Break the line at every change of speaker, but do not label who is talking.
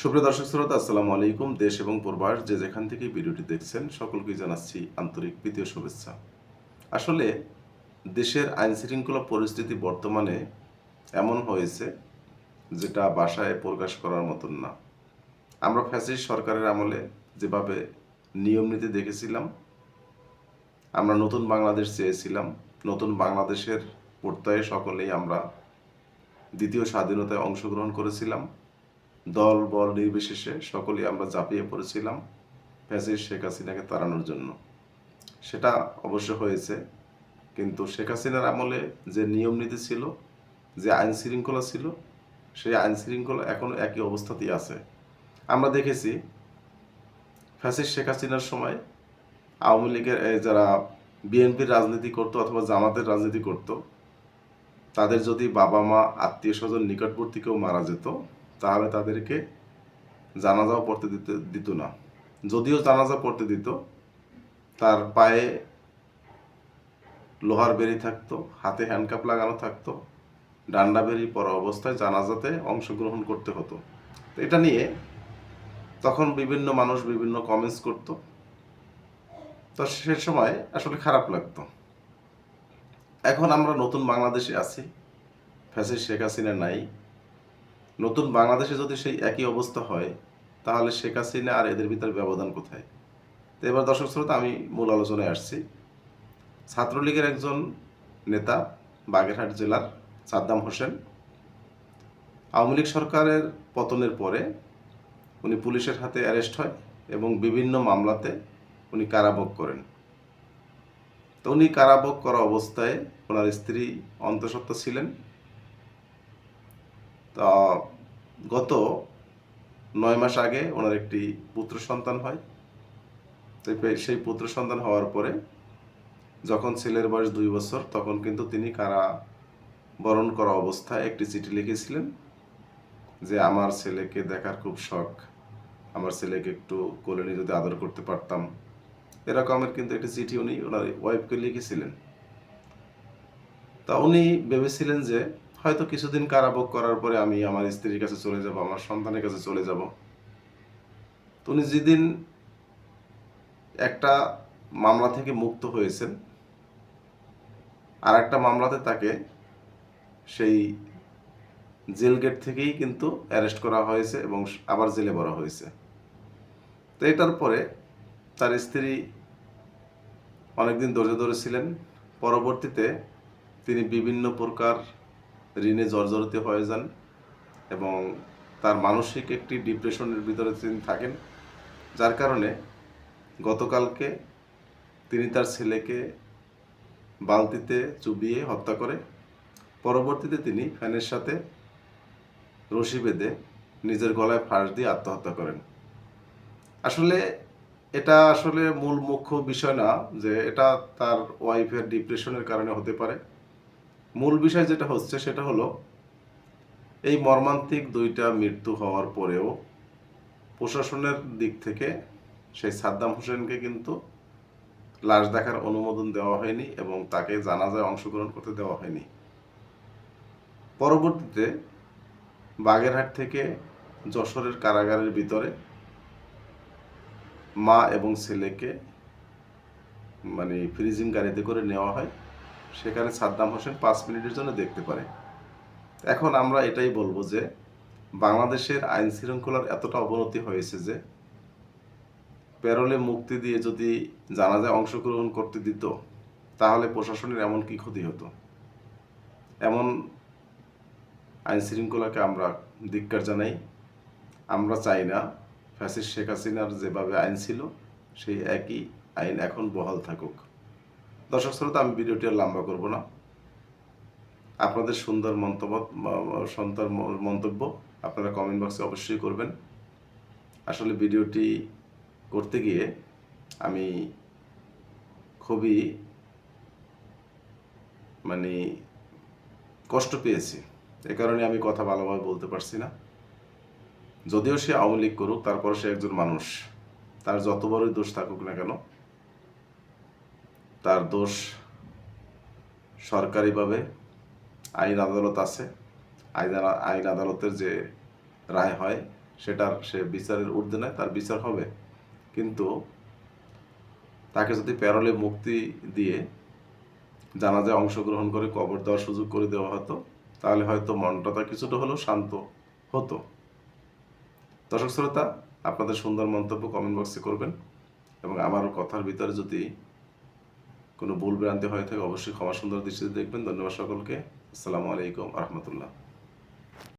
সুপ্রিয় দর্শক শ্রোতা, আসসালামু আলাইকুম। দেশ এবং প্রবাস যে যেখান থেকে ভিডিওটি দেখছেন, সকলকে জানাচ্ছি আন্তরিক প্রীতীয় শুভেচ্ছা। আসলে দেশের আইন শৃঙ্খলা পরিস্থিতি বর্তমানে এমন হয়েছে যেটা বাসায় প্রকাশ করার মতন না। আমরা ফ্যাসিস্ট সরকারের আমলে যেভাবে নিয়ম নীতি দেখেছিলাম, আমরা নতুন বাংলাদেশ চেয়েছিলাম, নতুন বাংলাদেশের প্রত্যয়ে সকলেই আমরা দ্বিতীয় স্বাধীনতায় অংশগ্রহণ করেছিলাম দল, বল নির্বিশেষে সকলেই আমরা ঝাঁপিয়ে পড়েছিলাম ফ্যাসিস্ট শেখ হাসিনাকে তাড়ানোর জন্য। সেটা অবশ্য হয়েছে, কিন্তু শেখ হাসিনার আমলে যে নিয়ম নীতি ছিল, যে আইন শৃঙ্খলা ছিল, সেই আইন শৃঙ্খলা এখনও একই অবস্থাতেই আছে। আমরা দেখেছি ফ্যাসিস্ট শেখ হাসিনার সময় আওয়ামী লীগের যারা বিএনপির রাজনীতি করতো অথবা জামাতের রাজনীতি করতো, তাদের যদি বাবা মা আত্মীয় স্বজন নিকটবর্তী কেউ মারা যেত তাহলে তাদেরকে জানাজাও পড়তে দিতে দিত না। যদিও জানাজা পড়তে দিত, তার পায়ে লোহার বেরি থাকতো, হাতে হ্যান্ডকাপ লাগানো থাকতো, ডান্ডা বেরি পরা অবস্থায় জানাজাতে অংশগ্রহণ করতে হতো। এটা নিয়ে তখন বিভিন্ন মানুষ বিভিন্ন কমেন্টস করতো। তো সে সময় আসলে খারাপ লাগতো। এখন আমরা নতুন বাংলাদেশে আছি। ফ্যাসি শেখ হাসিনা নাই। নতুন বাংলাদেশে যদি সেই একই অবস্থা হয়, তাহলে শেখ হাসিনা আর এদের ভিতরে ব্যবধান কোথায়? তো এবার দর্শক শ্রোতা, আমি মূল আলোচনায় আসছি। ছাত্রলীগের একজন নেতা, বাগেরহাট জেলার সাদ্দাম হোসেন, আওয়ামী লীগ সরকারের পতনের পরে উনি পুলিশের হাতে অ্যারেস্ট হয় এবং বিভিন্ন মামলাতে উনি কারাভোগ করেন। তো উনি কারাভোগ করা অবস্থায় ওনার স্ত্রী অন্তঃসত্ত্বা ছিলেন। তা গত নয় মাস আগে ওনার একটি পুত্র সন্তান হয়। সেই পুত্র সন্তান হওয়ার পরে যখন ছেলের বয়স দুই বছর, তখন কিন্তু তিনি কারা বরণ করা অবস্থায় একটি চিঠি লিখেছিলেন যে, আমার ছেলেকে দেখার খুব শখ। আমার ছেলেকে একটু কোলে নিয়ে যদি আদর করতে পারতাম। এরকমের কিন্তু একটি চিঠি উনি ওনার ওয়াইফকে লিখেছিলেন। তা উনি ভেবেছিলেন যে হয়তো কিছুদিন কারাভোগ করার পরে আমি আমার স্ত্রীর কাছে চলে যাব, আমার সন্তানের কাছে চলে যাব। উনি যেদিন একটা মামলা থেকে মুক্ত হয়েছেন আর একটা মামলাতে তাকে সেই জেল গেট থেকেই কিন্তু অ্যারেস্ট করা হয়েছে এবং আবার জেলে ভরা হয়েছে। তো এটার পরে তার স্ত্রী অনেকদিন ধৈর্য ধরেছিলেন। পরবর্তীতে তিনি বিভিন্ন প্রকার ঋণে জর্জরিত হয়ে যান এবং তার মানসিক একটি ডিপ্রেশনের ভিতরে তিনি থাকেন, যার কারণে গতকালকে তিনি তার ছেলেকে বালতিতে চুবিয়ে হত্যা করে, পরবর্তীতে তিনি ফ্যানের সাথে রশি বেঁধে নিজের গলায় ফাঁস দিয়ে আত্মহত্যা করেন। আসলে এটা আসলে মূল মুখ্য বিষয় না যে এটা তার ওয়াইফের ডিপ্রেশনের কারণে হতে পারে। মূল বিষয় যেটা হচ্ছে সেটা হলো, এই মর্মান্তিক দুইটা মৃত্যু হওয়ার পরেও প্রশাসনের দিক থেকে সেই সাদ্দাম হোসেনকে কিন্তু লাশ দেখার অনুমোদন দেওয়া হয়নি এবং তাকে জানাজায় অংশগ্রহণ করতে দেওয়া হয়নি। পরবর্তীতে বাগেরহাট থেকে যশোরের কারাগারের ভিতরে মা এবং ছেলেকে মানে ফ্রিজিং গাড়িতে করে নেওয়া হয়। সেখানে সাদ্দাম হোসেন পাঁচ মিনিটের জন্য দেখতে পারে। এখন আমরা এটাই বলব যে, বাংলাদেশের আইন শৃঙ্খলার এতটা অবনতি হয়েছে যে, প্যারোলে মুক্তি দিয়ে যদি জানাজায় অংশগ্রহণ করতে দিত, তাহলে প্রশাসনের এমন কি ক্ষতি হতো? এমন আইন শৃঙ্খলাকে আমরা ধিক্কার জানাই। আমরা চাই না ফ্যাসিস্ট শেখ হাসিনার যেভাবে আইন ছিল, সেই একই আইন এখন বহাল থাকুক। দর্শক শ্রোতা, আমি ভিডিওটি আর লম্বা করব না। আপনাদের সুন্দর মন্তব্য ম- মন্তব্য আপনারা কমেন্ট বক্সে অবশ্যই করবেন। আসলে ভিডিওটি করতে গিয়ে আমি খুবই মানে কষ্ট পেয়েছি। এ কারণে আমি কথা ভালোভাবে বলতে পারছি না। যদিও সে আওয়ামী লীগ করুক তারপর সে একজন মানুষ। তার যত বড়ই দোষ থাকুক না কেন তার দোষ সরকারিভাবে আইন আদালত আছে। আইন আইন আদালতের যে রায় হয়, সেটার সে বিচারের ঊর্ধ্বে নয়, তার বিচার হবে। কিন্তু তাকে যদি প্যারলে মুক্তি দিয়ে জানাজায় অংশগ্রহণ করে কবর দেওয়ার সুযোগ করে দেওয়া হতো, তাহলে হয়তো মনটা কিছুটা হলেও শান্ত হতো। দর্শক শ্রোতা, আপনাদের সুন্দর মন্তব্য কমেন্ট বক্সে করবেন এবং আমার কথার ভিতরে যদি কোনো ভুল ভ্রান্তি হয়ে থাকে, অবশ্যই ক্ষমা সুন্দর দৃষ্টিতে দেখবেন। ধন্যবাদ সকলকে। আসসালামু আলাইকুম রহমতুল্লাহ।